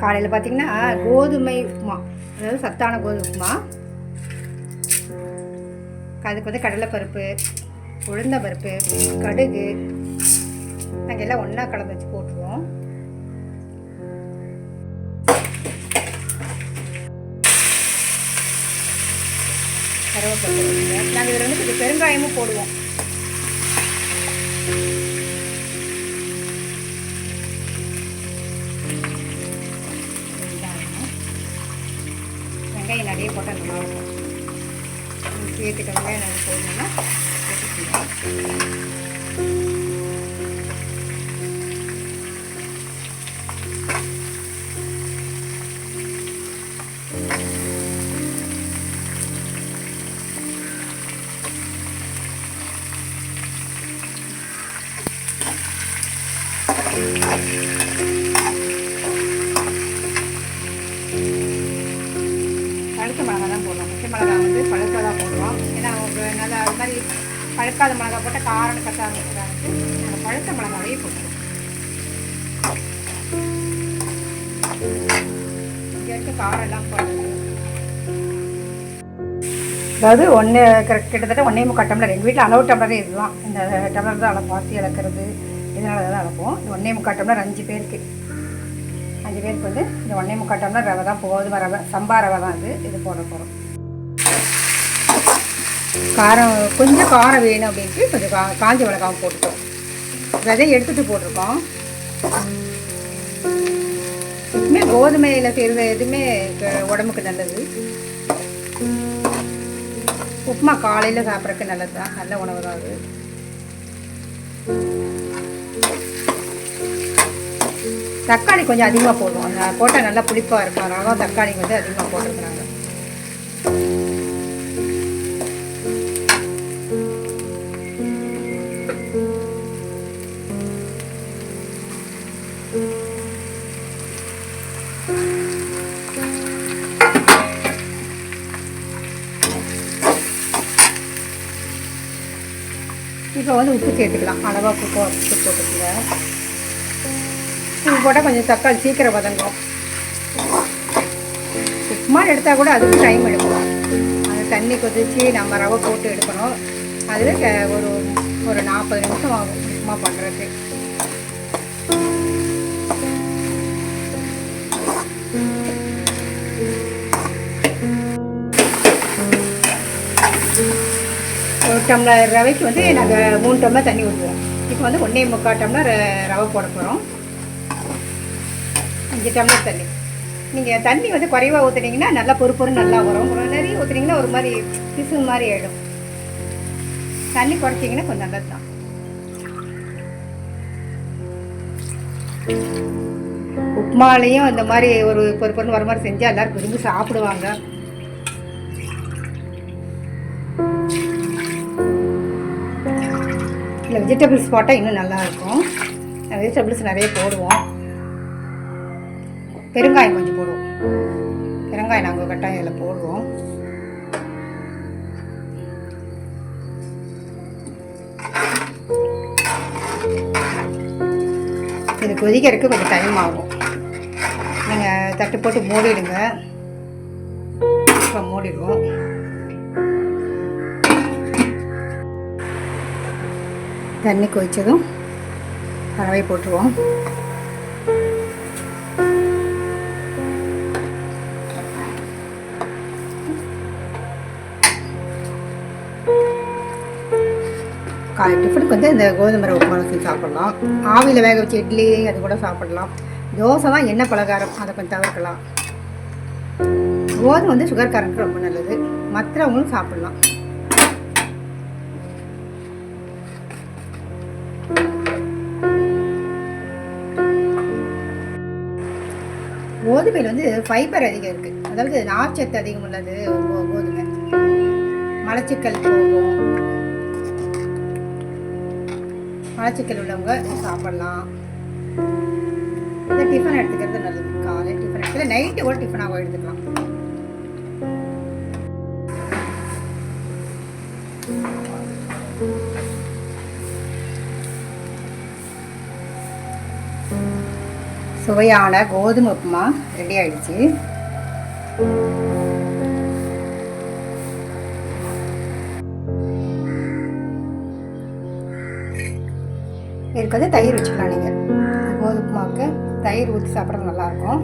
காலையில் பார்த்தீங்கன்னா கோதுமை உப்புமா. அதாவது சத்தான கோதுமை உப்புமா. அதுக்கு வந்து கடலைப்பருப்பு உளுந்த பருப்பு கடுகு. நாங்கள் எல்லாம் ஒன்றா கலந்து வச்சு போட்டுருவோம். கருவேப்பிலை நாங்கள் இதில் வந்து கொஞ்சம் பெருங்காயமும் போடுவோம். வெங்காயம் நிறைய போட்டால் நல்லா இருக்கும் சேர்த்துக்க வெங்காயம் நிறைய போடணும்னா சேர்த்துக்கலாம் you. மிளகா வந்து பழுக்க தான் போடுவோம் ஏன்னா அவங்க நல்லா அது மாதிரி பழுக்காத மிளகா போட்டால் காரம் கட்டாக இருக்கிறாங்க நாங்கள் பழுத்த மிளகாவே போட்டுருவோம். இங்கே இருக்க காரம் எல்லாம் போடுறது. அதாவது ஒன்று கிட்டத்தட்ட ஒன்றே முக்கால் டம்ளர். எங்கள் வீட்டில் அளவு டம்ளரே இதுதான். இந்த டம்ளர் தான் அளவு. பார்த்து இழக்கிறது இதனால தான் அளப்போம். இது ஒன்றே முக்கால் டம்ளர் அஞ்சு பேருக்கு. அஞ்சு பேருக்கு வந்து இந்த ஒன்றே முக்கால் டம்ளர் ரவை தான் கோதுமை ரவை சம்பா ரவை தான் இது. இது போட போகிறோம் காரம் கொஞ்சம் காரம் வேணும் அப்படின்ட்டு கொஞ்சம் கா காஞ்ச மிளகாவும் போட்டுட்டோம். விதையை எடுத்துகிட்டு போட்டிருக்கோம். எப்பவுமே கோதுமையில் செய்கிற எதுவுமே உடம்புக்கு நல்லது. உப்புமா காலையில் சாப்பிட்றதுக்கு நல்லது தான். நல்ல உணவு தான் அது. தக்காளி கொஞ்சம் அதிகமாக போடுவோம். அந்த போட்டால் நல்லா புளிப்பாக இருக்கும். அதனால தக்காளி வந்து அதிகமாக போட்டிருக்கிறாங்க. இப்போ வந்து உப்பு சேர்த்துக்கலாம். அளவாக உப்பு உப்பு போட்டுக்கல உப்பு போட்டால் கொஞ்சம் தக்காளி சீக்கிரம் வதங்கும். உப்புமா எடுத்தால் கூட அதுக்கு டைம் எடுக்கும். அது தண்ணி கொதிச்சு நம்ம ரவை போட்டு எடுக்கணும். அதில் க- ஒரு ஒரு நாற்பது நிமிஷம் ஆகும் உப்புமா பண்ணுறதுக்கு ஒரு டம்ளர் ரவைக்கு வந்து நாங்கள் மூணு டம்ளர் தண்ணி ஊற்றுவோம் இப்போ வந்து ஒன்றே முக்கால் டம்ளர் ரவை போட போகிறோம் அஞ்சு டம்ளர் தண்ணி. நீங்கள் தண்ணி வந்து குறைவாக ஊற்றுனீங்கன்னா நல்லா பொறுப்பொரு நல்லா வரும். ஒரு நிறைய ஊற்றுனீங்கன்னா ஒரு மாதிரி பிசு மாதிரி ஆகிடும் தண்ணி குறைச்சிங்கன்னா கொஞ்சம் நல்லது தான். உப்புமாலையும் இந்த மாதிரி ஒரு பொறு பொருள் வர மாதிரி செஞ்சால் எல்லோரும் விரும்பி சாப்பிடுவாங்க. இல்லை வெஜிடபிள்ஸ் போட்டால் இன்னும் நல்லா இருக்கும். வெஜிடபிள்ஸ் நிறைய போடுவோம். பெருங்காயம் கொஞ்சம் போடுவோம். பெருங்காயம் நாங்கள் கட்டாயம் இதில் போடுவோம். இது கொதிக்கிறதுக்கு கொஞ்சம் டைம் ஆகும். நீங்கள் தட்டு போட்டு மூடிடுங்க. இப்போ மூடிடுவோம். தண்ணி கொதித்ததும் ரவை போட்டுருவோம். டிஃபனுக்கு வந்து இந்த கோதுமை ரவை உப்புமா செஞ்சு சாப்பிடலாம். ஆவியில் வேக வச்ச இட்லி அது கூட சாப்பிடலாம். தோசை தான் எண்ணெய் பலகாரம் அதை கொஞ்சம் தவிர்க்கலாம். கோதுமை வந்து சுகர்காரனுக்கு ரொம்ப நல்லது. மற்றவங்களும் சாப்பிடலாம். கோதுமையில் வந்து ஃபைபர் அதிகம் இருக்குது அதாவது நார்ச்சத்து அதிகம் உள்ளது கோதுமை. மலச்சிக்கல் போகும். மலச்சிக்கல் உள்ளவங்க இதை சாப்பிடலாம். இந்த டிஃபன் எடுத்துக்கிறது நல்லது. காலை டிஃபன் எடுத்துல நைட்டு கூட டிஃபனாக எடுத்துக்கலாம். சுவையான கோதுமை உப்புமா ரெடி ஆயிடுச்சு. இதுக்கு வந்து தயிர் வச்சுக்கலாம் நீங்கள் கோதுமாவுக்கு தயிர் ஊற்றி சாப்பிட்றது நல்லாயிருக்கும்.